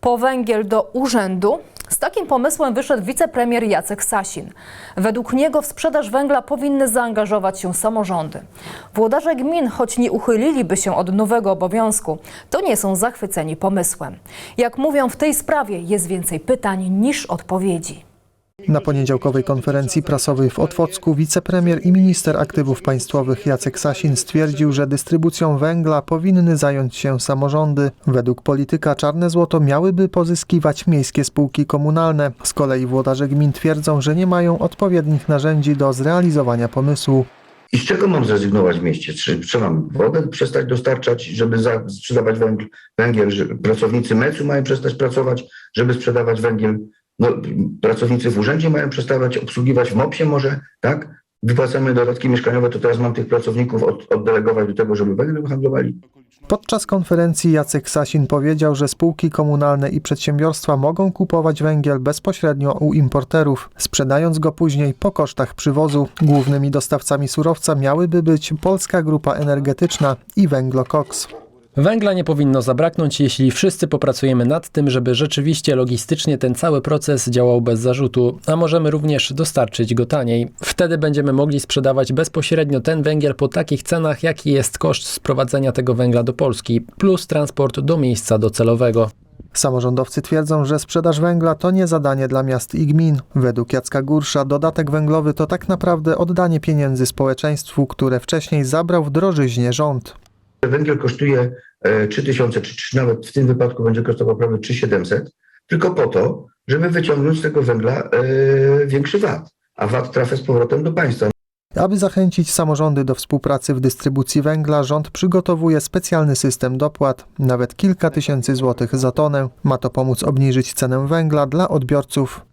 Po węgiel do urzędu z takim pomysłem wyszedł wicepremier Jacek Sasin. Według niego w sprzedaż węgla powinny zaangażować się samorządy. Włodarze gmin, choć nie uchyliliby się od nowego obowiązku, to nie są zachwyceni pomysłem. Jak mówią w tej sprawie, jest więcej pytań niż odpowiedzi. Na poniedziałkowej konferencji prasowej w Otwocku wicepremier i minister aktywów państwowych Jacek Sasin stwierdził, że dystrybucją węgla powinny zająć się samorządy. Według polityka czarne złoto miałyby pozyskiwać miejskie spółki komunalne. Z kolei włodarze gmin twierdzą, że nie mają odpowiednich narzędzi do zrealizowania pomysłu. I z czego mam zrezygnować w mieście? Czy, czy mam wodę przestać dostarczać, żeby za, sprzedawać węgiel, pracownicy MEC-u mają przestać pracować, żeby sprzedawać węgiel? No, pracownicy w urzędzie mają przestawać obsługiwać w MOPS-ie może, tak? Wypłacamy dodatki mieszkaniowe, to teraz mam tych pracowników od, oddelegować do tego, żeby węgiel handlowali? Podczas konferencji Jacek Sasin powiedział, że spółki komunalne i przedsiębiorstwa mogą kupować węgiel bezpośrednio u importerów, sprzedając go później po kosztach przywozu. Głównymi dostawcami surowca miałyby być Polska Grupa Energetyczna i Węglokoks. Węgla nie powinno zabraknąć, jeśli wszyscy popracujemy nad tym, żeby rzeczywiście logistycznie ten cały proces działał bez zarzutu, a możemy również dostarczyć go taniej. Wtedy będziemy mogli sprzedawać bezpośrednio ten węgiel po takich cenach, jaki jest koszt sprowadzenia tego węgla do Polski, plus transport do miejsca docelowego. Samorządowcy twierdzą, że sprzedaż węgla to nie zadanie dla miast i gmin. Według Jacka Górsza dodatek węglowy to tak naprawdę oddanie pieniędzy społeczeństwu, które wcześniej zabrał w drożyźnie rząd. Węgiel kosztuje e, 3000, czy, czy nawet w tym wypadku będzie kosztował prawie 3700, tylko po to, żeby wyciągnąć z tego węgla e, większy VAT, a VAT trafia z powrotem do państwa. Aby zachęcić samorządy do współpracy w dystrybucji węgla, rząd przygotowuje specjalny system dopłat, nawet kilka tysięcy złotych za tonę. Ma to pomóc obniżyć cenę węgla dla odbiorców.